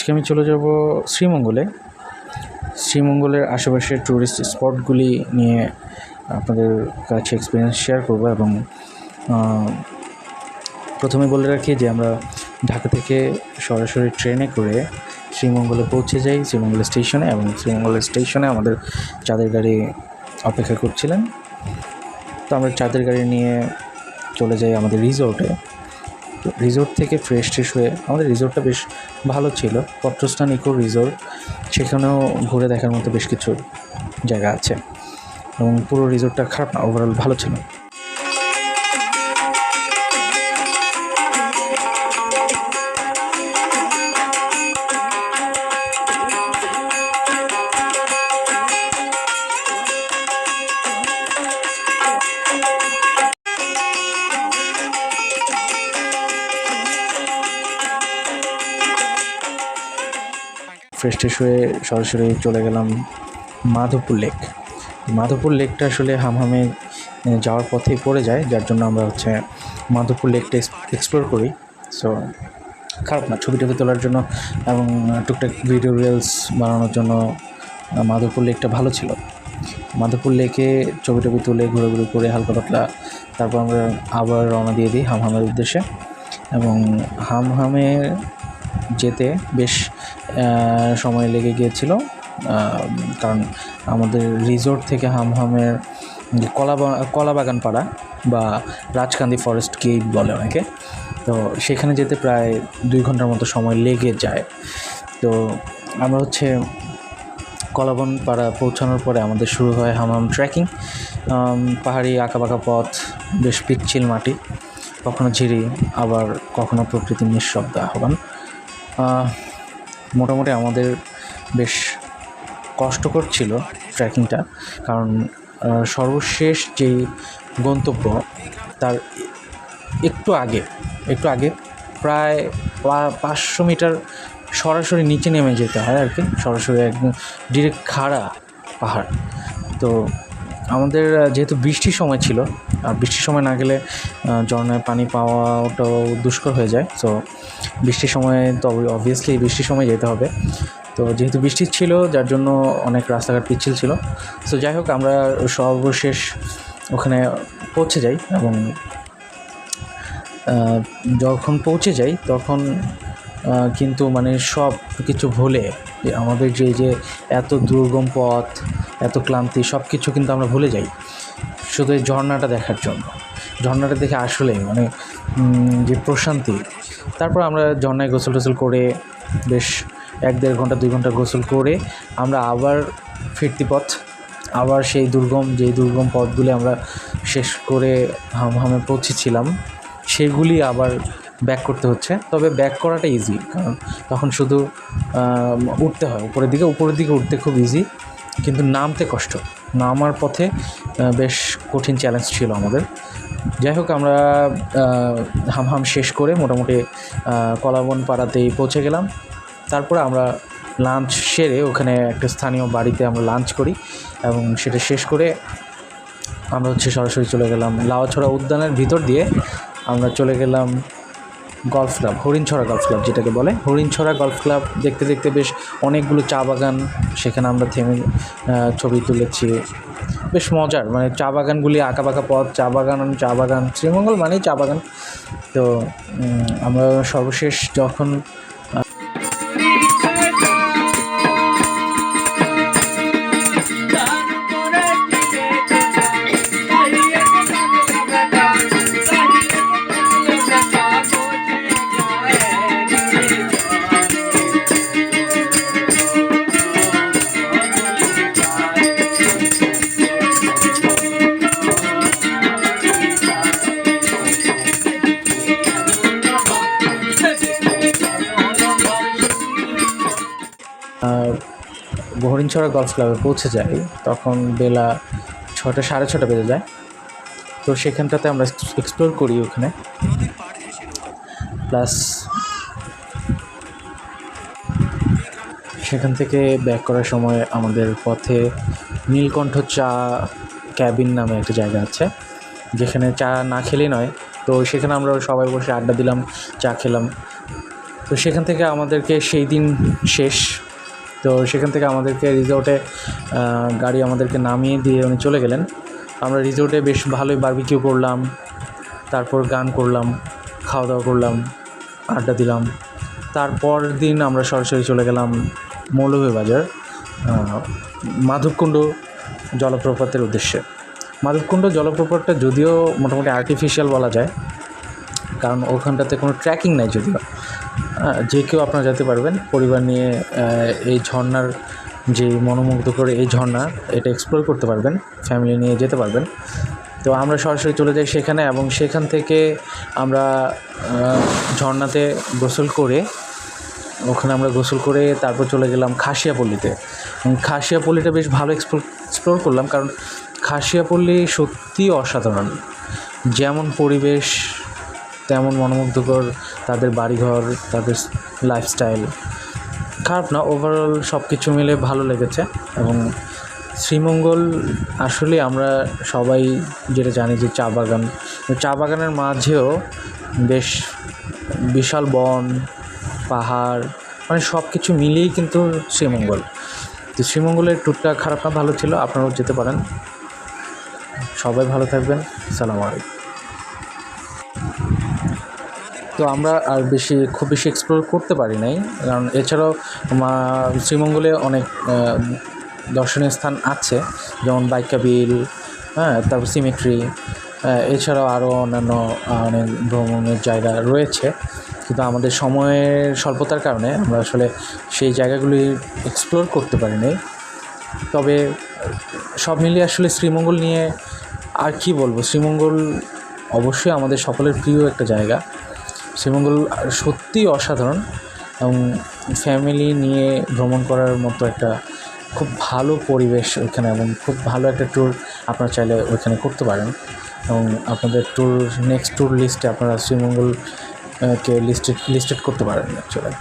আজকে আমি চলে যাব শ্রীমঙ্গলে। শ্রীমঙ্গলের আশেপাশের ট্যুরিস্ট স্পটগুলি নিয়ে আপনাদের কাছে এক্সপিরিয়েন্স শেয়ার করব এবং প্রথমে বলে রাখি যে আমরা ঢাকা থেকে সরাসরি ট্রেনে করে শ্রীমঙ্গলে পৌঁছে যাই, শ্রীমঙ্গল স্টেশনে এবং শ্রীমঙ্গল স্টেশনে আমাদের চাঁদের গাড়ি অপেক্ষা করছিলেন। তো আমরা চাঁদের গাড়ি নিয়ে চলে যাই আমাদের রিসোর্টে রিসোর্ট থেকে ফ্রেশ ট্রেশ হয়ে আমাদের রিসোর্টটা বেশ ভালো ছিল। পত্রস্থান ইকো রিসোর্ট সেখানেও ঘুরে দেখার মতো বেশ কিছু জায়গা আছে। এবং পুরো রিসোর্টটা খারাপ না ওভারঅল ভালো ছিল। ফ্রেশ ট্রেশ হয়ে সরাসরি চলে গেলাম মাধবপুর লেক মাধবপুর লেকটা আসলে হামহামে যাওয়ার পথেই পড়ে যায়, যার জন্য আমরা হচ্ছে মাধবপুর লেকটা এক্সপ্লোর করি। সো খারাপ না ছবি টবি তোলার জন্য এবং টুকটাক ভিডিও রিলস বানানোর জন্য মাধবপুর লেকটা ভালো ছিল। মাধবপুর লেকে ছবি টবি তুলে ঘোরাঘুরি করে হালকা পাতলা, তারপর আমরা আবার রওনা দিয়ে দিই হামহামের উদ্দেশ্যে। এবং হামহামে যেতে বেশ সময় লেগে গিয়েছিল। কারণ আমাদের রিসোর্ট থেকে হামহামের কলা বাগান পাড়া বা রাজকান্দি ফরেস্ট গেট বলে অনেকে তো সেখানে যেতে প্রায় দুই ঘণ্টার মতো সময় লেগে যায়। তো আমরা হচ্ছে কলাবন পাড়া পৌঁছানোর পরে আমাদের শুরু হয় হামাম ট্রেকিং পাহাড়ি আঁকাবাঁকা পথ বেশ পিচ্ছিল মাটি কখনো ঝিরি আবার কখনো প্রকৃতির নিঃশব্দ আহ্বান। আহ, মোটামুটি আমাদের বেশ কষ্টকর ছিল ট্রেকিংটা কারণ সর্বশেষ যেই গন্তব্য, তার একটু আগে একটু আগে প্রায় পাঁচশো মিটার সরাসরি নিচে নেমে যেতে হয় আর কি, সরাসরি একদম ডিরেক্ট খাড়া পাহাড়। তো আমাদের যেহেতু বৃষ্টির সময় ছিল বৃষ্টির সময় না গেলে ঝর্ণায় পানি পাওয়াটাও দুষ্কর হয়ে যায়। তো বৃষ্টির সময় তো অবভিয়াসলি বৃষ্টির সময় যেতে হবে। তো যেহেতু বৃষ্টি ছিল, যার জন্য অনেক রাস্তাঘাট পিচ্ছিল ছিল। তো যাই হোক, আমরা সর্বশেষ ওখানে পৌঁছে যাই এবং যখন পৌঁছে যাই, তখন কিন্তু মানে সব কিছু ভুলে আমাদের যে যে এত দুর্গম পথ, এত ক্লান্তি সব কিছু কিন্তু আমরা ভুলে যাই। শুধু এই ঝর্ণাটা দেখার জন্য। ঝর্ণাটা দেখে আসলে মানে যে প্রশান্তি। তারপর আমরা ঝর্ণায় গোসল টোসল করে বেশ এক দেড় ঘণ্টা, দুই ঘণ্টা গোসল করে আমরা আবার ফিরতি পথ। আবার সেই দুর্গম যেই দুর্গম পথগুলি আমরা শেষ করে হামহামে পৌঁছেছিলাম, সেগুলি আবার ব্যাক করতে হচ্ছে। তবে ব্যাক করাটা ইজি কারণ তখন শুধু উঠতে হয়। উপরের দিকে উপরের দিকে উঠতে খুব ইজি কিন্তু নামতে কষ্ট। নামার পথে বেশ কঠিন চ্যালেঞ্জ ছিল আমাদের। যাই হোক, আমরা হামহাম শেষ করে মোটামুটি কলাবন পাড়াতেই পৌঁছে গেলাম। তারপরে আমরা লাঞ্চ সেরে ওখানে একটা স্থানীয় বাড়িতে আমরা লাঞ্চ করি এবং সেটা শেষ করে আমরা হচ্ছে সরাসরি চলে গেলাম লাওয়াছড়া উদ্যানের ভিতর দিয়ে আমরা চলে গেলাম golf club Harinchhara golf club যেটাকে বলে। হরিণছড়া গলফ ক্লাব দেখতে দেখতে বেশ অনেকগুলো চা বাগান সেখানে আমরা থেমে ছবি তুলেছি। বেশ মজার মানে চা বাগানগুলি আঁকা বাঁকা পথ, চা বাগান চা বাগান, শ্রীমঙ্গল মানেই চা বাগান। তো আমরা সর্বশেষ যখন হরিণছড়া গলফ ক্লাবে পৌঁছে যাই, তখন বেলা ছটা সাড়ে ছটা বেজে যায়। তো সেখানটাতে আমরা এক্সপ্লোর করি ওখানে। প্লাস সেখান থেকে ব্যাক করার সময় আমাদের পথে নীলকণ্ঠ চা ক্যাবিন নামে একটা জায়গা আছে, যেখানে চা না খেলেই নয়। তো সেখানে আমরা সবাই বসে আড্ডা দিলাম, চা খেলাম। তো সেখান থেকে আমাদেরকে সেই দিন শেষ। তো সেখান থেকে আমাদেরকে রিসোর্টে গাড়ি আমাদেরকে নামিয়ে দিয়ে উনি চলে গেলেন। আমরা রিসোর্টে বেশ ভালোই বারবিকিউ করলাম, তারপর গান করলাম, খাওয়া দাওয়া করলাম, আড্ডা দিলাম। তারপর দিন আমরা সরাসরি চলে গেলাম মৌলভীবাজার মাধবকুণ্ড জলপ্রপাতের উদ্দেশ্যে। মাধবকুণ্ড জলপ্রপাতটা যদিও মোটামুটি আর্টিফিশিয়াল বলা যায় কারণ ওখানটাতে কোনো ট্র্যাকিং নাই যদিও। যে কেউ আপনারা যেতে পারবেন, পরিবার নিয়ে এই ঝর্ণার যে মনোমুগ্ধকর এই ঝর্ণা, এটা এক্সপ্লোর করতে পারবেন ফ্যামিলি নিয়ে যেতে পারবেন। তো আমরা সরাসরি চলে যাই সেখানে এবং সেখান থেকে আমরা ঝর্ণাতে গোসল করে, ওখানে আমরা গোসল করে তারপর চলে গেলাম খাসিয়াপল্লিতে। খাসিয়াপল্লিটা বেশ ভালো এক্সপ্লোর এক্সপ্লোর করলাম কারণ খাসিয়াপল্লি সত্যি অসাধারণ। যেমন পরিবেশ তেমন মনোমুগ্ধকর তাদের বাড়িঘর, তাদের লাইফস্টাইল খারাপ না ওভারঅল সব কিছু মিলে ভালো লেগেছে এবং শ্রীমঙ্গল আসলে আমরা সবাই যেটা জানি যে চা বাগান, চা বাগানের মাঝেও বেশ বিশাল বন, পাহাড় মানে সব কিছু মিলিয়েই কিন্তু শ্রীমঙ্গল। তো শ্রীমঙ্গলের ট্যুরটা খারাপ না, ভালো ছিল, আপনারাও যেতে পারেন। সবাই ভালো থাকবেন। সালাম আলাইকুম। তো আমরা আর বেশি, খুব বেশি এক্সপ্লোর করতে পারি নাই। কারণ এছাড়াও শ্রীমঙ্গলে অনেক দর্শনীয় স্থান আছে, যেমন বাইকা বিল হ্যাঁ তারপর সিমেট্রি এছাড়াও আরও অন্যান্য অনেক ভ্রমণের জায়গা রয়েছে। কিন্তু আমাদের সময়ের স্বল্পতার কারণে আমরা আসলে সেই জায়গাগুলি এক্সপ্লোর করতে পারিনি তবে সব মিলিয়ে আসলে শ্রীমঙ্গল নিয়ে আর কি বলব? শ্রীমঙ্গল অবশ্যই আমাদের সকলের প্রিয় একটা জায়গা। শ্রীমঙ্গল সত্যিই অসাধারণ এবং ফ্যামিলি নিয়ে ভ্রমণ করার মতো একটা খুব ভালো পরিবেশ ওইখানে এবং খুব ভালো একটা ট্যুর আপনারা চাইলে ওইখানে করতে পারেন এবং আপনাদের ট্যুর নেক্সট ট্যুর লিস্টে আপনারা শ্রীমঙ্গল কে লিস্টেড লিস্টেড করতে পারেন অ্যাকচুয়ালি